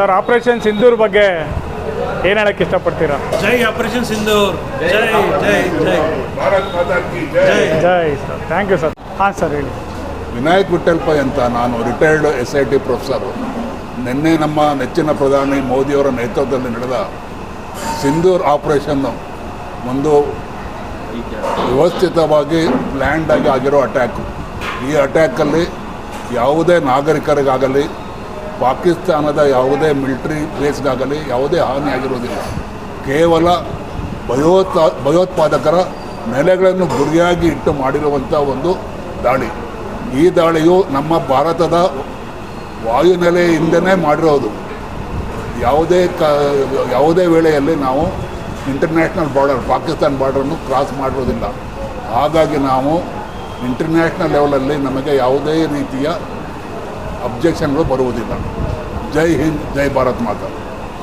Sir operation Sindoor ಬಗ್ಗೆ ಏನು ಹೇಳಕ್ಕೆ ಇಷ್ಟಪಡ್ತೀರಾ? ಜೈ ಆಪರೇಷನ್ ಸಿಂಧೂರ್ ಜೈ ಜೈ ಜೈ ಜೈ. ಜೈ. ಸರ್. ಥ್ಯಾಂಕ್ ಯು ಸರ್ ಹಾಂ ಸರ್ ಹೇಳಿ. ವಿನಾಯಕ್ ವಿಠಲ್ ಅಂತ ನಾನು retired S I T professor ನಿನ್ನೆ ನಮ್ಮ ನೆಚ್ಚಿನ ಪ್ರಧಾನಿ ಮೋದಿಯವರ ನೇತೃತ್ವದಲ್ಲಿ ನಡೆದ ಸಿಂಧೂರ್ ಆಪರೇಷನ್ ಒಂದು ವ್ಯವಸ್ಥಿತವಾಗಿ ಪ್ಲ್ಯಾಂಡ್ ಆಗಿ ಆಗಿರೋ ಅಟ್ಯಾಕು ಈ ಅಟ್ಯಾಕಲ್ಲಿ ಯಾವುದೇ ನಾಗರಿಕರಿಗಾಗಲಿ ಪಾಕಿಸ್ತಾನದ ಯಾವುದೇ ಮಿಲಿಟರಿ ಬೇಸ್ಗಾಗಲಿ, ಯಾವುದೇ ಹಾನಿಯಾಗಿರುವುದಿಲ್ಲ ಕೇವಲ ಭಯೋತ್ ಭಯೋತ್ಪಾದಕರ ನೆಲೆಗಳನ್ನು ಗುರಿಯಾಗಿ ಇಟ್ಟು ಮಾಡಿರುವಂಥ ಒಂದು ದಾಳಿ. ಈ ದಾಳಿಯು ನಮ್ಮ ಭಾರತದ ವಾಯುನೆಲೆಯಿಂದನೇ ಮಾಡಿರೋದು. ಯಾವುದೇ ಕ, ಯಾವುದೇ ವೇಳೆಯಲ್ಲಿ ನಾವು ಇಂಟರ್ನ್ಯಾಷನಲ್ ಬಾರ್ಡರ್ ಪಾಕಿಸ್ತಾನ ಬಾರ್ಡರನ್ನು ಕ್ರಾಸ್ ಮಾಡಿರೋದಿಲ್ಲ. ಹಾಗಾಗಿ ನಾವು ಇಂಟರ್ನ್ಯಾಷನಲ್ ಲೆವೆಲಲ್ಲಿ ನಮಗೆ ಯಾವುದೇ ರೀತಿಯ ಅಬ್ಜೆಕ್ಷನ್ಗಳು ಬರುವುದಿಲ್ಲ. ಜೈ ಹಿಂದ್ ಜೈ Bharat Mata.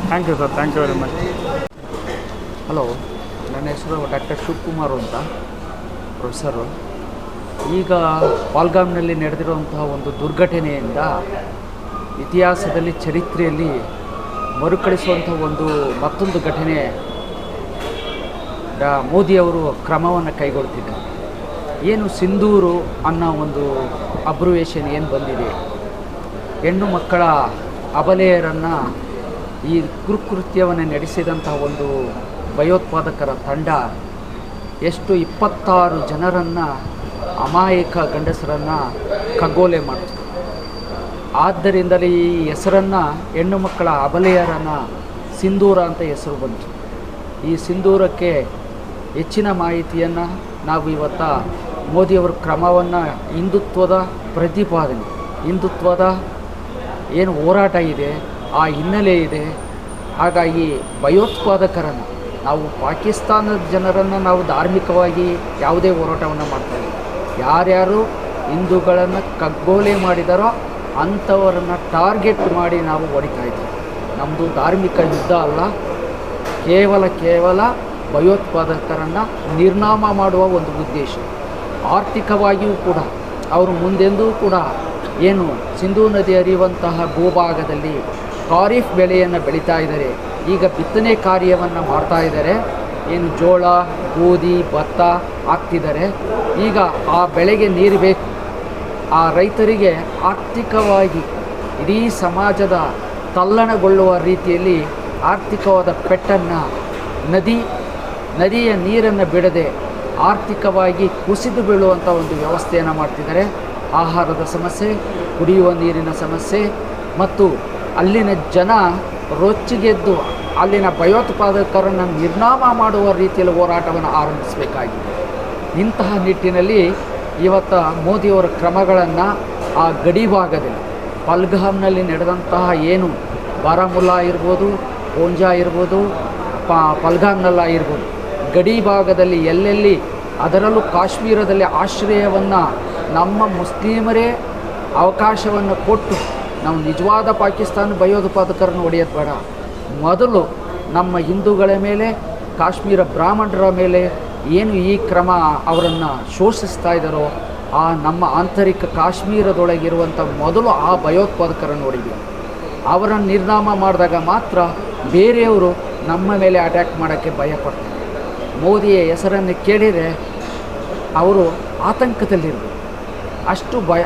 Thank you sir thank you very much hello ನನ್ನ ಹೆಸರು ಡಾಕ್ಟರ್ ಶಿವಕುಮಾರ್ ಅಂತ ಪ್ರೊಫೆಸರು ಈಗ ಪಾಲ್ಗಾಮ್ನಲ್ಲಿ ನಡೆದಿರುವಂತಹ ಒಂದು ದುರ್ಘಟನೆಯಿಂದ ಇತಿಹಾಸದಲ್ಲಿ ಚರಿತ್ರೆಯಲ್ಲಿ ಮರುಕಳಿಸುವಂಥ ಒಂದು ಮತ್ತೊಂದು ಘಟನೆ ಡಾ. ಮೋದಿಯವರು ಕ್ರಮವನ್ನು ಕೈಗೊಳ್ತಿದ್ದಾರೆ. ಏನು ಸಿಂಧೂರು ಅನ್ನೋ ಒಂದು ಅಬ್ರುವೇಷನ್ ಏನು ಬಂದಿದೆ? ಹೆಣ್ಣು ಮಕ್ಕಳ ಅಬಲೆಯರನ್ನು ಈ ಕುರುಕೃತ್ಯವನ್ನು ನಡೆಸಿದಂತಹ ಒಂದು ಭಯೋತ್ಪಾದಕರ ತಂಡ ಎಷ್ಟು ಇಪ್ಪತ್ತಾರು ಜನರನ್ನು ಅಮಾಯಕ ಗಂಡಸರನ್ನು ಖಗೋಲೆ ಮಾಡಿತು. ಆದ್ದರಿಂದಲೇ ಈ ಹೆಸರನ್ನು ಹೆಣ್ಣು ಮಕ್ಕಳ ಅಬಲೆಯರನ್ನು ಸಿಂಧೂರ ಅಂತ ಹೆಸರು ಬಂತು. ಈ ಸಿಂಧೂರಕ್ಕೆ ಹೆಚ್ಚಿನ ಮಾಹಿತಿಯನ್ನು ನಾವು ಇವತ್ತ ಮೋದಿಯವರ ಕ್ರಮವನ್ನು ಹಿಂದುತ್ವದ ಪ್ರತಿಪಾದನೆ, ಹಿಂದುತ್ವದ ಏನು ಹೋರಾಟ ಇದೆ, ಆ ಹಿನ್ನೆಲೆ ಇದೆ. ಹಾಗಾಗಿ ಭಯೋತ್ಪಾದಕರನ್ನು, ನಾವು ಪಾಕಿಸ್ತಾನದ ಜನರನ್ನು ನಾವು ಧಾರ್ಮಿಕವಾಗಿ ಯಾವುದೇ ಹೋರಾಟವನ್ನು ಮಾಡ್ತಾ ಇಲ್ಲ. ಯಾರ್ಯಾರು ಹಿಂದೂಗಳನ್ನು ಕಗ್ಗೋಲೆ ಮಾಡಿದಾರೋ ಅಂಥವರನ್ನು ಟಾರ್ಗೆಟ್ ಮಾಡಿ ನಾವು ಹೊಡಿತಾ ಇದ್ದೀವಿ. ನಮ್ಮದು ಧಾರ್ಮಿಕ ಯುದ್ಧ ಅಲ್ಲ, ಕೇವಲ ಕೇವಲ ಭಯೋತ್ಪಾದಕರನ್ನು ನಿರ್ನಾಮ ಮಾಡುವ ಒಂದು ಉದ್ದೇಶ. ಆರ್ಥಿಕವಾಗಿಯೂ ಕೂಡ, ಅವರು ಮುಂದೆಂದೂ ಕೂಡ ಏನು? ಸಿಂಧೂ ನದಿ ಹರಿಯುವಂತಹ ಭೂಭಾಗದಲ್ಲಿ ಖಾರಿಫ್ ಬೆಳೆಯನ್ನು ಬೆಳೀತಾ ಇದ್ದಾರೆ. ಈಗ ಬಿತ್ತನೆ ಕಾರ್ಯವನ್ನು ಮಾಡ್ತಾ ಇದ್ದಾರೆ. ಏನು ಜೋಳ, ಗೋಧಿ, ಭತ್ತ ಹಾಕ್ತಿದ್ದಾರೆ. ಈಗ ಆ ಬೆಳೆಗೆ ನೀರು ಬೇಕು. ಆ ರೈತರಿಗೆ ಆರ್ಥಿಕವಾಗಿ ಇಡೀ ಸಮಾಜದ ತಲ್ಲಣಗೊಳ್ಳುವ ರೀತಿಯಲ್ಲಿ ಆರ್ಥಿಕವಾದ ಪೆಟ್ಟನ್ನು, ನದಿ, ನದಿಯ ನೀರನ್ನು ಬಿಡದೆ ಆರ್ಥಿಕವಾಗಿ ಕುಸಿದು ಬೀಳುವಂಥ ಒಂದು ವ್ಯವಸ್ಥೆಯನ್ನು ಮಾಡ್ತಿದ್ದಾರೆ. ಆಹಾರದ ಸಮಸ್ಯೆ, ಕುಡಿಯುವ ನೀರಿನ ಸಮಸ್ಯೆ ಮತ್ತು ಅಲ್ಲಿನ ಜನ ರೊಚ್ಚಿಗೆದ್ದು ಅಲ್ಲಿನ ಭಯೋತ್ಪಾದಕರನ್ನು ನಿರ್ನಾಮ ಮಾಡುವ ರೀತಿಯಲ್ಲಿ ಹೋರಾಟವನ್ನು ಆರಂಭಿಸಬೇಕಾಗಿದೆ. ಇಂತಹ ನಿಟ್ಟಿನಲ್ಲಿ ಇವತ್ತು ಮೋದಿಯವರ ಕ್ರಮಗಳನ್ನು ಆ ಗಡಿ ಭಾಗದಲ್ಲಿ ಪಲ್ಗಾಮ್ನಲ್ಲಿ ನಡೆದಂತಹ ಏನು ಬಾರಾಮುಲ್ಲಾ ಇರ್ಬೋದು, ಪೋಂಜಾ ಇರ್ಬೋದು, ಪ ಪಲ್ಗಾಮ್ನಲ್ಲ ಇರ್ಬೋದು, ಗಡಿ ಭಾಗದಲ್ಲಿ ಎಲ್ಲೆಲ್ಲಿ ಅದರಲ್ಲೂ ಕಾಶ್ಮೀರದಲ್ಲಿ ಆಶ್ರಯವನ್ನು ನಮ್ಮ ಮುಸ್ಲಿಮರೇ ಅವಕಾಶವನ್ನು ಕೊಟ್ಟು ನಾವು ನಿಜವಾದ ಪಾಕಿಸ್ತಾನ ಭಯೋತ್ಪಾದಕರನ್ನು ಹೊಡೆಯೋದು ಬೇಡ. ಮೊದಲು ನಮ್ಮ ಹಿಂದೂಗಳ ಮೇಲೆ, ಕಾಶ್ಮೀರ ಬ್ರಾಹ್ಮಣರ ಮೇಲೆ ಏನು ಈ ಕ್ರಮ ಅವರನ್ನು ಶೋಷಿಸ್ತಾ ಇದ್ದಾರೋ, ಆ ನಮ್ಮ ಆಂತರಿಕ ಕಾಶ್ಮೀರದೊಳಗಿರುವಂಥ ಮೊದಲು ಆ ಭಯೋತ್ಪಾದಕರನ್ನು ಹೊಡಿಬೇಕು ಅವರನ್ನು ನಿರ್ನಾಮ ಮಾಡಿದಾಗ ಮಾತ್ರ ಬೇರೆಯವರು ನಮ್ಮ ಮೇಲೆ ಅಟ್ಯಾಕ್ ಮಾಡೋಕ್ಕೆ ಭಯಪಡ್ತಾರೆ. ಮೋದಿಯ ಹೆಸರನ್ನು ಕೇಳಿದರೆ ಅವರು ಆತಂಕದಲ್ಲಿರಬೇಕು. ಅಷ್ಟು ಭಯ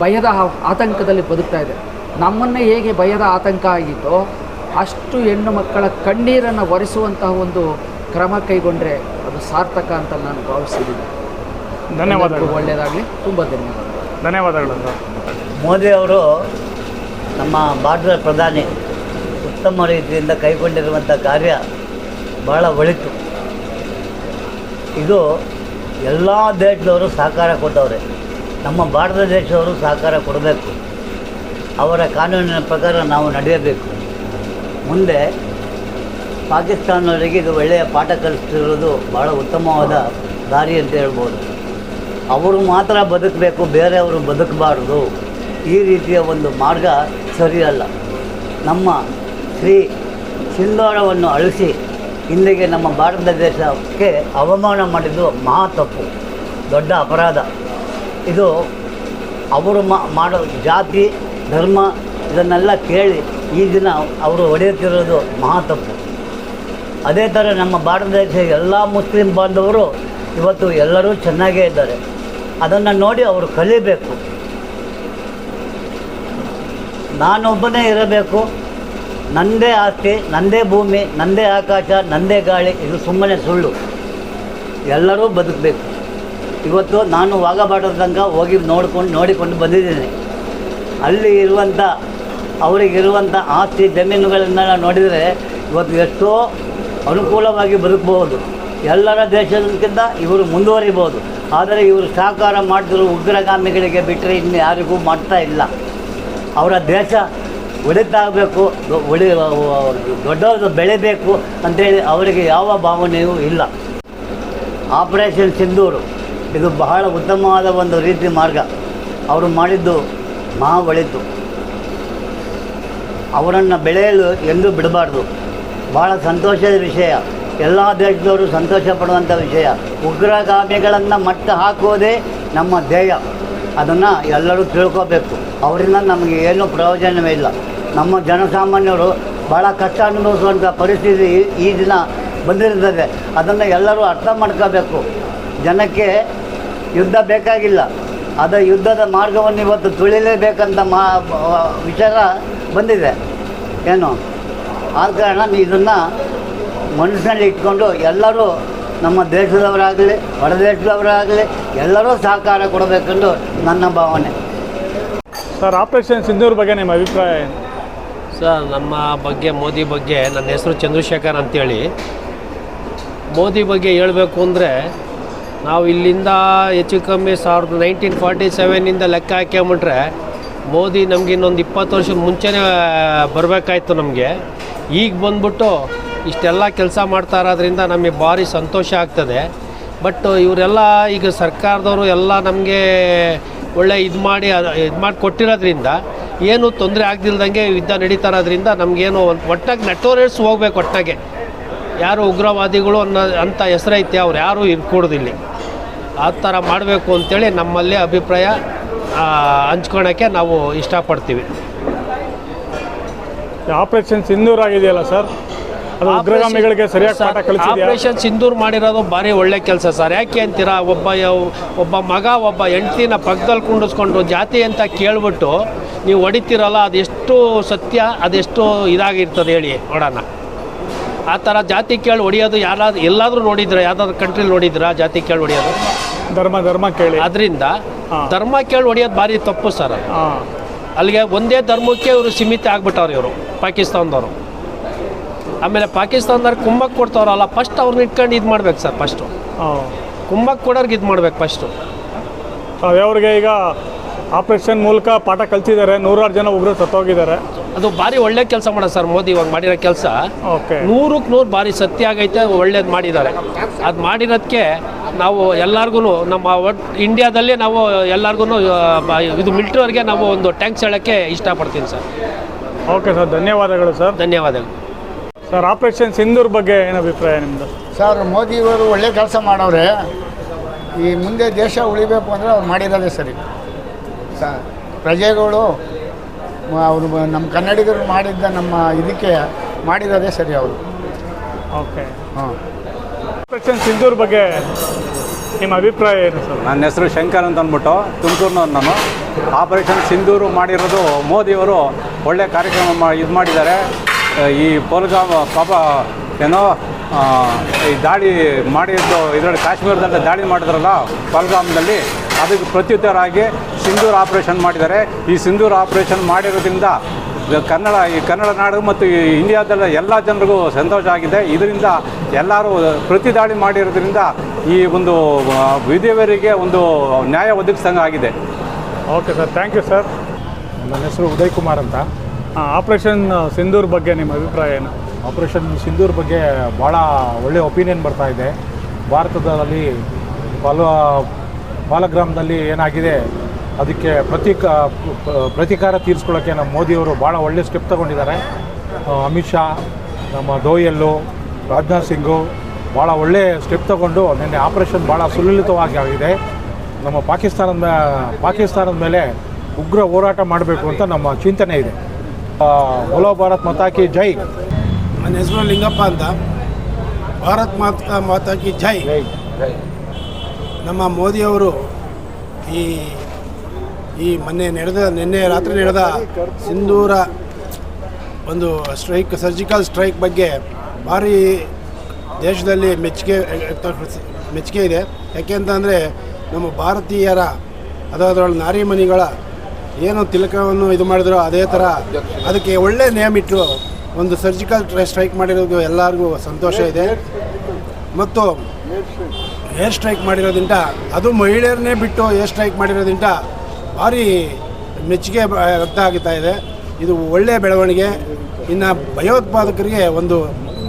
ಭಯದ ಆತಂಕದಲ್ಲಿ ಬದುಕ್ತಾ ಇದೆ. ನಮ್ಮನ್ನೇ ಹೇಗೆ ಭಯದ ಆತಂಕ ಆಗಿತ್ತೋ ಅಷ್ಟು ಹೆಣ್ಣು ಮಕ್ಕಳ ಕಣ್ಣೀರನ್ನು ಒರೆಸುವಂತಹ ಒಂದು ಕ್ರಮ ಕೈಗೊಂಡ್ರೆ ಅದು ಸಾರ್ಥಕ ಅಂತ ನಾನು ಭಾವಿಸಿದ್ದೀನಿ ಧನ್ಯವಾದಗಳು. ಒಳ್ಳೆಯದಾಗಲಿ. ತುಂಬ ಧನ್ಯವಾದಗಳು. ಧನ್ಯವಾದಗಳು. ಮೋದಿ ಅವರು ನಮ್ಮ ಭಾರತದ ಪ್ರಧಾನಿ ಉತ್ತಮ ರೀತಿಯಿಂದ ಕೈಗೊಂಡಿರುವಂಥ ಕಾರ್ಯ ಬಹಳ ಒಳಿತು. ಇದು ಎಲ್ಲ ದೇಶದವರು ಸಹಕಾರ ಕೊಟ್ಟವ್ರೆ. ನಮ್ಮ ಭಾರತ ದೇಶವರು ಸಹಕಾರ ಕೊಡಬೇಕು. ಅವರ ಕಾನೂನಿನ ಪ್ರಕಾರ ನಾವು ನಡೆಯಬೇಕು. ಮುಂದೆ ಪಾಕಿಸ್ತಾನವರಿಗೆ ಇದು ಒಳ್ಳೆಯ ಪಾಠ ಕಲಿಸ್ತಿರೋದು ಭಾಳ ಉತ್ತಮವಾದ ದಾರಿ ಅಂತ ಹೇಳ್ಬೋದು. ಅವರು ಮಾತ್ರ ಬದುಕಬೇಕು, ಬೇರೆಯವರು ಬದುಕಬಾರ್ದು. ಈ ರೀತಿಯ ಒಂದು ಮಾರ್ಗ ಸರಿಯಲ್ಲ. ನಮ್ಮ ಶ್ರೀ ಸಿಂಧೋರವನ್ನು ಅಳಿಸಿ ಇಂದಿಗೆ ನಮ್ಮ ಭಾರತ ದೇಶಕ್ಕೆ ಅವಮಾನ ಮಾಡಿದ್ದು ಮಹಾ ತಪ್ಪು, ದೊಡ್ಡ ಅಪರಾಧ. ಇದು ಅವರು ಮಾಡೋ ಜಾತಿ, ಧರ್ಮ ಇದನ್ನೆಲ್ಲ ಕೇಳಿ ಈ ದಿನ ಅವರು ಹೊಡೆಯುತ್ತಿರೋದು ಮಹಾ ತಪ್ಪು ಅದೇ ಥರ ನಮ್ಮ ಭಾರತ ದೇಶ ಎಲ್ಲ ಮುಸ್ಲಿಂ ಬಾಂಧವರು ಇವತ್ತು ಎಲ್ಲರೂ ಚೆನ್ನಾಗೇ ಇದ್ದಾರೆ. ಅದನ್ನು ನೋಡಿ ಅವರು ಕಲಿಬೇಕು. ನಾನೊಬ್ಬನೇ ಇರಬೇಕು. ನಂದೇ ಆಸ್ತಿ, ನಂದೇ ಭೂಮಿ, ನಂದೇ ಆಕಾಶ, ನಂದೇ ಗಾಳಿ, ಇದು ಸುಮ್ಮನೆ ಸುಳ್ಳು. ಎಲ್ಲರೂ ಬದುಕಬೇಕು. ಇವತ್ತು ನಾನು ವಾಗಬಾರ್ಡರ್ ತನಕ ಹೋಗಿ ನೋಡ್ಕೊಂಡು ನೋಡಿಕೊಂಡು ಬಂದಿದ್ದೀನಿ. ಅಲ್ಲಿ ಇರುವಂಥ ಅವರಿಗಿರುವಂಥ ಆಸ್ತಿ ಜಮೀನುಗಳನ್ನೆಲ್ಲ ನೋಡಿದರೆ ಇವತ್ತು ಎಷ್ಟೋ ಅನುಕೂಲವಾಗಿ ಬದುಕಬಹುದು ಎಲ್ಲರ ದೇಶದಕ್ಕಿಂತ ಇವರು ಮುಂದುವರಿಬೋದು. ಆದರೆ ಇವರು ಸಹಕಾರ ಮಾಡಿದ್ರು ಉಗ್ರಗಾಮಿಗಳಿಗೆ ಬಿಟ್ಟರೆ ಇನ್ನು ಯಾರಿಗೂ ಮಾಡ್ತಾ ಇಲ್ಲ. ಅವರ ದೇಶ ಒಳಿತಾಗಬೇಕು ಒಳಿ ದೊಡ್ಡವ್ರದ್ದು ಬೆಳಿಬೇಕು ಅಂತೇಳಿ ಅವರಿಗೆ ಯಾವ ಭಾವನೆಯೂ ಇಲ್ಲ. ಆಪರೇಷನ್ ಸಿಂಧೂರು ಇದು ಬಹಳ ಉತ್ತಮವಾದ ಒಂದು ರೀತಿ ಮಾರ್ಗ. ಅವರು ಮಾಡಿದ್ದು ಮಹಾ ಒಳಿತು ಅವರನ್ನು ಬೆಳೆಯಲು ಎಂದೂ ಬಿಡಬಾರ್ದು. ಭಾಳ ಸಂತೋಷದ ವಿಷಯ. ಎಲ್ಲ ದೇಶದವರು ಸಂತೋಷ ಪಡುವಂಥ ವಿಷಯ. ಉಗ್ರಗಾಮಿಗಳನ್ನು ಮಟ್ಟ ಹಾಕುವುದೇ ನಮ್ಮ ಧ್ಯೇಯ. ಅದನ್ನು ಎಲ್ಲರೂ ತಿಳ್ಕೋಬೇಕು. ಅವರಿಂದ ನಮಗೆ ಏನೂ ಪ್ರಯೋಜನವೇ ಇಲ್ಲ. ನಮ್ಮ ಜನಸಾಮಾನ್ಯರು ಭಾಳ ಕಷ್ಟ ಅನುಭವಿಸುವಂಥ ಪರಿಸ್ಥಿತಿ ಈ- ಈ ದಿನ ಬಂದಿರ್ತದೆ. ಅದನ್ನು ಎಲ್ಲರೂ ಅರ್ಥ ಮಾಡ್ಕೋಬೇಕು. ಜನಕ್ಕೆ ಯುದ್ಧ ಬೇಕಾಗಿಲ್ಲ. ಅದು ಯುದ್ಧದ ಮಾರ್ಗವನ್ನು ಇವತ್ತು ತುಳಿಲೇಬೇಕಂತ ಮಾ ವಿಚಾರ ಬಂದಿದೆ. ಏನು? ಆದ ಕಾರಣ ಇದನ್ನು ಮನಸ್ಸಿನಲ್ಲಿ ಇಟ್ಕೊಂಡು ಎಲ್ಲರೂ ನಮ್ಮ ದೇಶದವರಾಗಲಿ ಹೊರದೇಶದವರಾಗಲಿ ಎಲ್ಲರೂ ಸಹಕಾರ ಕೊಡಬೇಕೆಂದು ನನ್ನ ಭಾವನೆ. ಸರ್ ಆಪರೇಷನ್ ಸಿಂಧೂರ್ ಬಗ್ಗೆ ನಿಮ್ಮ ಅಭಿಪ್ರಾಯ ಏನು? ಸರ್ ನಮ್ಮ ಬಗ್ಗೆ ಮೋದಿ ಬಗ್ಗೆ ನನ್ನ ಹೆಸರು ಚಂದ್ರಶೇಖರ್ ಅಂತೇಳಿ. ಮೋದಿ ಬಗ್ಗೆ ಹೇಳಬೇಕು ಅಂದರೆ ನಾವು ಇಲ್ಲಿಂದ ಹೆಚ್ಚು ಕಮ್ಮಿ ಸಾವಿರದ ನೈನ್ಟೀನ್ ಫಾರ್ಟಿ ಸೆವೆನಿಂದ ಲೆಕ್ಕ ಹಾಕ್ಕೊಂಬಿಟ್ರೆ ಮೋದಿ ನಮಗೆ ಇನ್ನೊಂದು ಇಪ್ಪತ್ತು ವರ್ಷದ ಮುಂಚೆನೇ ಬರಬೇಕಾಯ್ತು ನಮಗೆ. ಈಗ ಬಂದ್ಬಿಟ್ಟು ಇಷ್ಟೆಲ್ಲ ಕೆಲಸ ಮಾಡ್ತಾ ಇರೋದ್ರಿಂದ ನಮಗೆ ಭಾರಿ ಸಂತೋಷ ಆಗ್ತದೆ. ಬಟ್ ಇವರೆಲ್ಲ ಈಗ ಸರ್ಕಾರದವರು ಎಲ್ಲ ನಮಗೆ ಒಳ್ಳೆ ಇದು ಮಾಡಿ ಇದು ಮಾಡಿ ಕೊಟ್ಟಿರೋದ್ರಿಂದ ಏನು ತೊಂದರೆ ಆಗ್ದಿಲ್ದಂಗೆ ಯುದ್ಧ ನಡೀತಾ ಇರೋದ್ರಿಂದ ನಮಗೇನು ಒಟ್ಟಾಗಿ ನೆಟ್ವರ್ಕ್ಸ್ ಹೋಗ್ಬೇಕು ಒಟ್ಟಾಗೆ. ಯಾರು ಉಗ್ರವಾದಿಗಳು ಅನ್ನೋ ಅಂತ ಹೆಸರೈತೆ, ಅವ್ರು ಯಾರೂ ಇರ್ಕೂಡ್ದು ಇಲ್ಲಿ ಆ ಥರ ಮಾಡಬೇಕು ಅಂತೇಳಿ ನಮ್ಮಲ್ಲಿ ಅಭಿಪ್ರಾಯ ಹಂಚ್ಕೊಳಕ್ಕೆ ನಾವು ಇಷ್ಟಪಡ್ತೀವಿ. ಆಪರೇಷನ್ ಸಿಂಧೂರ್ ಆಗಿದೆಯಲ್ಲ ಸರ್? ಉಗ್ರಗಾಮಿಗಳಿಗೆ ಸರಿಯಾಗಿ ಪಾಠ ಕಲಿಸಿದ್ಯಾ? ಆಪರೇಷನ್ ಸಿಂಧೂರ್ ಮಾಡಿರೋದು ಭಾರಿ ಒಳ್ಳೆ ಕೆಲಸ ಸರ್. ಯಾಕೆ ಅಂತೀರಾ ಒಬ್ಬ ಒಬ್ಬ ಮಗ ಒಬ್ಬ ಹೆಂಡ್ತಿನ ಪಕ್ಕದಲ್ಲಿ ಕುಂಡಿಸ್ಕೊಂಡು ಜಾತಿ ಅಂತ ಕೇಳ್ಬಿಟ್ಟು ನೀವು ಹೊಡಿತೀರಲ್ಲ ಅದೆಷ್ಟು ಸತ್ಯ ಅದೆಷ್ಟು ಇದಾಗಿರ್ತದೆ ಹೇಳಿ ನೋಡೋಣ. ಆ ಥರ ಜಾತಿ ಕೇಳಿ ಹೊಡಿಯೋದು ಯಾರಾದ್ರೂ ಎಲ್ಲಾದರೂ ನೋಡಿದ್ರೆ? ಯಾವ್ದಾದ್ರು ಕಂಟ್ರಿಲಿ ನೋಡಿದ್ರಾ ಜಾತಿ ಕೇಳಿ ಹೊಡಿಯೋದು? ಧರ್ಮ ಧರ್ಮ ಕೇಳಿ. ಅದರಿಂದ. ಧರ್ಮ ಕೇಳಿ ಹೊಡೆಯೋದು ಭಾರಿ ತಪ್ಪು ಸರ್ ಅಲ್ಲಿಗೆ ಒಂದೇ ಧರ್ಮಕ್ಕೆ ಇವರು ಸೀಮಿತ ಆಗ್ಬಿಟ್ಟವ್ರು ಇವರು ಪಾಕಿಸ್ತಾನದವರು. ಆಮೇಲೆ ಪಾಕಿಸ್ತಾನದವ್ರು ಕುಂಭಕ್ಕೆ ಕೊಡ್ತಾವ್ರಲ್ಲ ಫಸ್ಟ್ ಅವ್ರನ್ನ ಇಟ್ಕೊಂಡು ಇದು ಮಾಡ್ಬೇಕು ಸರ್ ಫಸ್ಟು ಹಾಂ. ಕುಂಭಕ್ಕೆ ಕೊಡೋರ್ಗೆ ಇದು ಮಾಡ್ಬೇಕು ಫಸ್ಟು ಅವ್ರಿಗೆ ಈಗ ಆಪರೇಷನ್ ಮೂಲಕ ಪಾಠ ಕಲ್ತಿದ್ದಾರೆ ನೂರಾರು ಜನ ಉಗ್ರರು ಸತ್ತೋಗಿದ್ದಾರೆ. ಅದು ಭಾರಿ ಒಳ್ಳೆ ಕೆಲಸ ಮಾಡೋದು ಸರ್ ಮೋದಿ ಇವಾಗ ಮಾಡಿರೋ ಕೆಲಸ. ಓಕೆ ನೂರಕ್ಕೆ ನೂರು ಭಾರಿ ಸತ್ಯ ಆಗೈತೆ ಒಳ್ಳೇದು ಮಾಡಿದ್ದಾರೆ. ಅದು ಮಾಡಿರೋದಕ್ಕೆ ನಾವು ಎಲ್ಲರಿಗೂ ನಮ್ಮ ಒಟ್ಟು ಇಂಡಿಯಾದಲ್ಲಿ ನಾವು ಎಲ್ಲರಿಗೂ ಇದು ಮಿಲ್ಟ್ರಿಯವ್ರಿಗೆ ನಾವು ಒಂದು ಟ್ಯಾಂಕ್ಸ್ ಹೇಳೋಕ್ಕೆ ಇಷ್ಟಪಡ್ತೀನಿ ಸರ್. ಓಕೆ ಸರ್ ಧನ್ಯವಾದಗಳು ಸರ್ ಧನ್ಯವಾದಗಳು. ಸರ್ ಆಪರೇಷನ್ ಸಿಂಧೂರ್ ಬಗ್ಗೆ ಏನು ಅಭಿಪ್ರಾಯ ನಿಮ್ಮದು ಸರ್ ಮೋದಿ ಇವರು ಒಳ್ಳೆ ಕೆಲಸ ಮಾಡೋರೆ. ಈ ಮುಂದೆ ದೇಶ ಉಳಿಬೇಕು ಅಂದರೆ ಅವ್ರು ಮಾಡಿರೋದೇ ಸರಿ. ಸ ಪ್ರಜೆಗಳು ಅವರು ನಮ್ಮ ಕನ್ನಡಿಗರು ಮಾಡಿದ್ದ ನಮ್ಮ ಇದಕ್ಕೆ ಮಾಡಿರೋದೇ ಸರಿ ಅವರು. ಓಕೆ. ಹಾಂ. ಆಪರೇಷನ್ ಸಿಂಧೂರ್ ಬಗ್ಗೆ ನಿಮ್ಮ ಅಭಿಪ್ರಾಯ ಏನು ಸರ್? ನನ್ನ ಹೆಸರು ಶಂಕರ್ ಅಂತ ಅಂದ್ಬಿಟ್ಟು ತುಮಕೂರಿನವ್ರು ನಾನು. ಆಪರೇಷನ್ ಸಿಂಧೂರು ಮಾಡಿರೋದು ಮೋದಿಯವರು ಒಳ್ಳೆ ಕಾರ್ಯಕ್ರಮ ಮಾ ಇದು ಮಾಡಿದ್ದಾರೆ. ಈ ಪೋಲ್ಗಾಮ್ ಪಾಪ ಏನೋ ಆ, ಈ ದಾಳಿ ಮಾಡಿದ್ದು ಇದರಲ್ಲಿ ಕಾಶ್ಮೀರದಲ್ಲಿ ದಾಳಿ ಮಾಡಿದ್ರಲ್ಲ ಪಲ್ಗಾಮ್ನಲ್ಲಿ ಅದಕ್ಕೆ ಪ್ರತ್ಯುತ್ತರವಾಗಿ ಸಿಂಧೂರ್ ಆಪರೇಷನ್ ಮಾಡಿದ್ದಾರೆ. ಈ ಸಿಂಧೂರ್ ಆಪರೇಷನ್ ಮಾಡಿರೋದ್ರಿಂದ ಕನ್ನಡ ಈ ಕನ್ನಡ ನಾಡು ಮತ್ತು ಈ ಇಂಡಿಯಾದಲ್ಲ ಎಲ್ಲ ಜನರಿಗೂ ಸಂತೋಷ ಆಗಿದೆ. ಇದರಿಂದ ಎಲ್ಲರೂ ಪ್ರತಿ ದಾಳಿ ಮಾಡಿರೋದ್ರಿಂದ ಈ ಒಂದು ವಿಧಿಯವರಿಗೆ ಒಂದು ನ್ಯಾಯ ಒದಗಿಸಿದಂಗೆ ಆಗಿದೆ. Okay sir thank you sir. ನನ್ನ ಹೆಸರು ಉದಯ್ ಕುಮಾರ್ ಅಂತ. ಆಪರೇಷನ್ ಸಿಂಧೂರ್ ಬಗ್ಗೆ ನಿಮ್ಮ ಅಭಿಪ್ರಾಯ ಏನು? ಆಪರೇಷನ್ ಸಿಂಧೂರ್ ಬಗ್ಗೆ ಭಾಳ ಒಳ್ಳೆಯ ಒಪಿನಿಯನ್ ಬರ್ತಾ ಇದೆ. ಭಾರತದಲ್ಲಿ ಪಾಲ ಪಾಲಗ್ರಾಮದಲ್ಲಿ ಏನಾಗಿದೆ? ಅದಕ್ಕೆ ಪ್ರತೀಕ ಪ್ರತೀಕಾರ ತೀರಿಸ್ಕೊಳ್ಳೋಕ್ಕೆ ನಮ್ಮ ಮೋದಿಯವರು ಭಾಳ ಒಳ್ಳೆ ಸ್ಟೆಪ್ ತಗೊಂಡಿದ್ದಾರೆ. ಅಮಿತ್ ಶಾ ನಮ್ಮ ದೋಯಲ್ಲು ರಾಜನಾಥ್ ಸಿಂಗು ಭಾಳ ಒಳ್ಳೆ ಸ್ಟೆಪ್ ತಗೊಂಡು ನಿನ್ನೆ ಆಪರೇಷನ್ ಭಾಳ ಸುಲಲಿತವಾಗಿ ಆಗಿದೆ. ನಮ್ಮ ಪಾಕಿಸ್ತಾನದ ಪಾಕಿಸ್ತಾನದ ಮೇಲೆ ಉಗ್ರ ಹೋರಾಟ ಮಾಡಬೇಕು ಅಂತ ನಮ್ಮ ಚಿಂತನೆ ಇದೆ. ಬೋಲೋ ಭಾರತ್ ಮತಾಕಿ ಜೈ. ನನ್ನ ಹೆಸರು ಲಿಂಗಪ್ಪ ಅಂತ. ಭಾರತ್ ಮಾತಾ ಮಾತಾಕಿ ಜೈ. ನಮ್ಮ ಮೋದಿಯವರು ಈ ಈ ಮೊನ್ನೆ ನಡೆದ, ನಿನ್ನೆ ರಾತ್ರಿ ನಡೆದ ಸಿಂಧೂರ ಒಂದು ಸ್ಟ್ರೈಕ್ ಸರ್ಜಿಕಲ್ ಸ್ಟ್ರೈಕ್ ಬಗ್ಗೆ ಭಾರಿ ದೇಶದಲ್ಲಿ ಮೆಚ್ಚುಗೆ ಮೆಚ್ಚುಗೆ ಇದೆ. ಯಾಕೆ ಅಂತಂದರೆ ನಮ್ಮ ಭಾರತೀಯರ ಅದರೊಳಗೆ ನಾರಿಮಣಿಗಳ ಏನು ತಿಲಕವನ್ನು ಇದು ಮಾಡಿದ್ರು ಅದೇ ಥರ ಅದಕ್ಕೆ ಒಳ್ಳೆ ನೇಮ್ ಇಟ್ಟು ಒಂದು ಸರ್ಜಿಕಲ್ ಸ್ಟ್ರೈಕ್ ಮಾಡಿರೋದು ಎಲ್ಲರಿಗೂ ಸಂತೋಷ ಇದೆ. ಮತ್ತು ಏರ್ ಸ್ಟ್ರೈಕ್ ಮಾಡಿರೋದ್ರಿಂದ ಅದು ಮಹಿಳೆಯರನ್ನೇ ಬಿಟ್ಟು ಏರ್ ಸ್ಟ್ರೈಕ್ ಮಾಡಿರೋದ್ರಿಂದ ಭಾರಿ ಮೆಚ್ಚುಗೆ ಬ- ವ್ಯಕ್ತ ಆಗ್ತಾ ಇದೆ. ಇದು ಒಳ್ಳೆಯ ಬೆಳವಣಿಗೆ. ಇನ್ನು ಭಯೋತ್ಪಾದಕರಿಗೆ ಒಂದು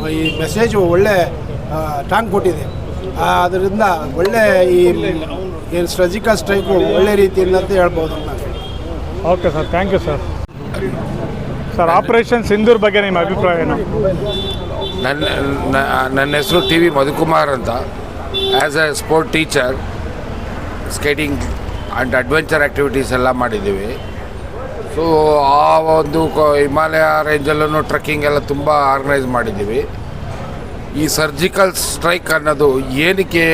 ಈ ಮೆಸೇಜು ಒಳ್ಳೆ ಟಾಂಗ್ ಕೊಟ್ಟಿದೆ. ಅದರಿಂದ ಒಳ್ಳೆ ಈ ಏನು ಸರ್ಜಿಕಲ್ ಸ್ಟ್ರೈಕು ಒಳ್ಳೆ ರೀತಿಯಿಂದ ಅಂತ ಹೇಳ್ಬೋದು ನಾನು. Okay sir thank you sir sir operation Sindoor ಬಗ್ಗೆ ನಿಮ್ಮ ಅಭಿಪ್ರಾಯ ಏನು? ನನ್ನ ನನ್ನ ಹೆಸರು ಟಿ ವಿ ಮಧುಕುಮಾರ್ ಅಂತ. As a sport teacher skating and adventure activities ಎಲ್ಲ ಮಾಡಿದ್ದೀವಿ. ಸೊ ಆ ಒಂದು ಹಿಮಾಲಯ ರೇಂಜಲ್ಲೂ ಟ್ರಕ್ಕಿಂಗ್ ಎಲ್ಲ ತುಂಬ ಆರ್ಗನೈಸ್ ಮಾಡಿದ್ದೀವಿ. ಈ ಸರ್ಜಿಕಲ್ ಸ್ಟ್ರೈಕ್ ಅನ್ನೋದು ಏನಕ್ಕೆ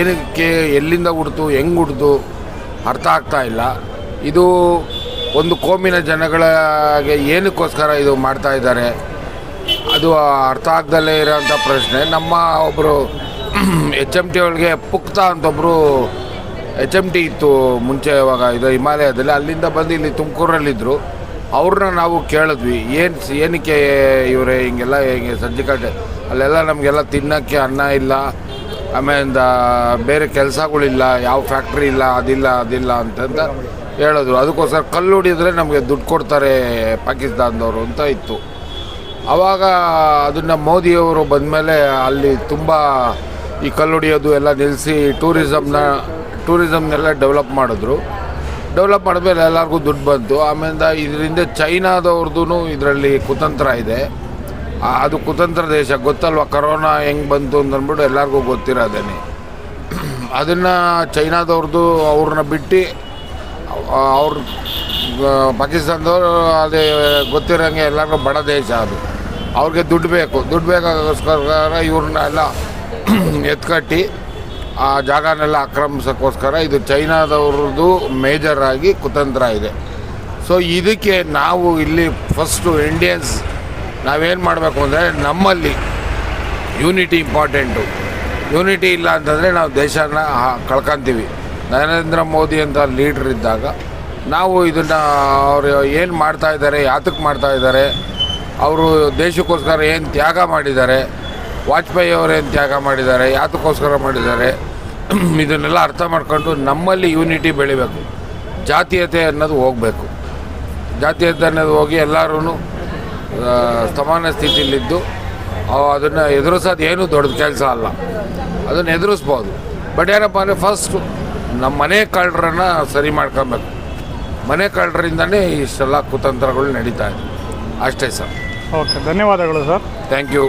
ಏನಕ್ಕೆ, ಎಲ್ಲಿಂದ ಹುಡ್ತು, ಹೆಂಗೆ ಹುಡ್ತು ಅರ್ಥ ಆಗ್ತಾ ಇಲ್ಲ. ಇದು ಒಂದು ಕೋಮಿನ ಜನಗಳಿಗೆ ಏನಕ್ಕೋಸ್ಕರ ಇದು ಮಾಡ್ತಾ ಇದ್ದಾರೆ? ಅದು ಅರ್ಥ ಆಗ್ದಲ್ಲೇ ಇರೋಂಥ ಪ್ರಶ್ನೆ. ನಮ್ಮ ಒಬ್ಬರು ಎಚ್ ಎಂ ಟಿ ಒಳಗೆ ಪುಕ್ತ ಅಂತ ಒಬ್ಬರು ಎಚ್ ಎಂ ಟಿ ಇತ್ತು ಮುಂಚೆ ಇವಾಗ ಇದು ಹಿಮಾಲಯದಲ್ಲಿ, ಅಲ್ಲಿಂದ ಬಂದು ಇಲ್ಲಿ ತುಮಕೂರಲ್ಲಿದ್ದರು ಅವ್ರನ್ನ ನಾವು ಕೇಳಿದ್ವಿ, ಏನು ಏನಕ್ಕೆ ಇವರೇ ಹಿಂಗೆಲ್ಲ ಹಿಂಗೆ ಸರ್ಜಿಕಲ್ ಅಲ್ಲೆಲ್ಲ ನಮಗೆಲ್ಲ ತಿನ್ನೋಕ್ಕೆ ಅನ್ನ ಇಲ್ಲ, ಆಮೇಲಿಂದ ಬೇರೆ ಕೆಲಸಗಳಿಲ್ಲ, ಯಾವ ಫ್ಯಾಕ್ಟ್ರಿ ಇಲ್ಲ, ಅದಿಲ್ಲ ಅದಿಲ್ಲ ಅಂತಂತ ಹೇಳಿದ್ರು. ಅದಕ್ಕೋಸ್ಕರ ಕಲ್ಲು ಹೊಡಿದ್ರೆ ನಮಗೆ ದುಡ್ಡು ಕೊಡ್ತಾರೆ ಪಾಕಿಸ್ತಾನದವರು ಅಂತ ಇತ್ತು. ಆವಾಗ ಅದನ್ನು ಮೋದಿಯವರು ಬಂದಮೇಲೆ ಅಲ್ಲಿ ತುಂಬ ಈ ಕಲ್ಲು ಹೊಡಿಯೋದು ಎಲ್ಲ ನಿಲ್ಲಿಸಿ ಟೂರಿಸಮ್ನ ಟೂರಿಸಮ್ನೆಲ್ಲ ಡೆವಲಪ್ ಮಾಡಿದ್ರು. ಡೆವಲಪ್ ಮಾಡಿದ್ಮೇಲೆ ಎಲ್ಲರಿಗೂ ದುಡ್ಡು ಬಂತು. ಆಮೇಲೆ ಇದರಿಂದ ಚೈನಾದವ್ರದ್ದು ಇದರಲ್ಲಿ ಕುತಂತ್ರ ಇದೆ. ಅದು ಕುತಂತ್ರ ದೇಶ ಗೊತ್ತಲ್ವ? ಕರೋನಾ ಹೆಂಗೆ ಬಂತು ಅಂತಂದ್ಬಿಟ್ಟು ಎಲ್ಲರಿಗೂ ಗೊತ್ತಿರೋದೇನೆ. ಅದನ್ನು ಚೈನಾದವ್ರದ್ದು ಅವ್ರನ್ನ ಬಿಟ್ಟು ಅವ್ರ ಪಾಕಿಸ್ತಾನದವರು ಅದೇ ಗೊತ್ತಿರೋಂಗೆ ಎಲ್ಲರಿಗೂ ಬಡ ದೇಶ ಅದು. ಅವ್ರಿಗೆ ದುಡ್ಡು ಬೇಕು. ದುಡ್ಡು ಬೇಕಾಗೋಸ್ಕರ ಇವ್ರನ್ನೆಲ್ಲ ಎತ್ಕಟ್ಟಿ ಆ ಜಾಗನೆಲ್ಲ ಆಕ್ರಮಿಸೋಕ್ಕೋಸ್ಕರ ಇದು ಚೈನಾದವ್ರದ್ದು ಮೇಜರ್ ಆಗಿ ಕುತಂತ್ರ ಇದೆ. ಸೊ ಇದಕ್ಕೆ ನಾವು ಇಲ್ಲಿ ಫಸ್ಟು ಇಂಡಿಯನ್ಸ್ ನಾವೇನು ಮಾಡಬೇಕು ಅಂದರೆ ನಮ್ಮಲ್ಲಿ ಯೂನಿಟಿ ಇಂಪಾರ್ಟೆಂಟು ಯೂನಿಟಿ ಇಲ್ಲ ಅಂತಂದರೆ ನಾವು ದೇಶನ ಕಳ್ಕೊತೀವಿ. ನರೇಂದ್ರ ಮೋದಿ ಅಂತ ಲೀಡ್ರ್ ಇದ್ದಾಗ ನಾವು ಇದನ್ನು ಅವರು ಏನು ಮಾಡ್ತಾ ಇದ್ದಾರೆ ಯಾತಕ್ಕೆ ಮಾಡ್ತಾ ಇದ್ದಾರೆ, ಅವರು ದೇಶಕ್ಕೋಸ್ಕರ ಏನು ತ್ಯಾಗ ಮಾಡಿದ್ದಾರೆ ವಾಜಪೇಯಿ ಅವರೇನು ತ್ಯಾಗ ಮಾಡಿದ್ದಾರೆ ಯಾತಕ್ಕೋಸ್ಕರ ಮಾಡಿದ್ದಾರೆ ಇದನ್ನೆಲ್ಲ ಅರ್ಥ ಮಾಡ್ಕೊಂಡು ನಮ್ಮಲ್ಲಿ ಯೂನಿಟಿ ಬೆಳಿಬೇಕು. ಜಾತೀಯತೆ ಅನ್ನೋದು ಹೋಗಬೇಕು. ಜಾತೀಯತೆ ಅನ್ನೋದು ಹೋಗಿ ಎಲ್ಲರೂ ಸಮಾನ ಸ್ಥಿತಿಯಲ್ಲಿದ್ದು ಅದನ್ನು ಎದುರಿಸೋದು ಏನು ದೊಡ್ಡ ಕೆಲಸ ಅಲ್ಲ. ಅದನ್ನು ಎದುರಿಸ್ಬೋದು. ಬಟ್ ಏನಪ್ಪ ಅಂದರೆ ಫಸ್ಟು ನಮ್ಮ ಮನೆ ಕಳ್ಳರನ್ನು ಸರಿ ಮಾಡ್ಕೊಬೇಕು. ಮನೆ ಕಳ್ಳರಿಂದನೇ ಇಷ್ಟೆಲ್ಲ ಕುತಂತ್ರಗಳು ನಡೀತಾ ಇದೆ. ಅಷ್ಟೇ ಸರ್. ಓಕೆ ಧನ್ಯವಾದಗಳು ಸರ್. Thank you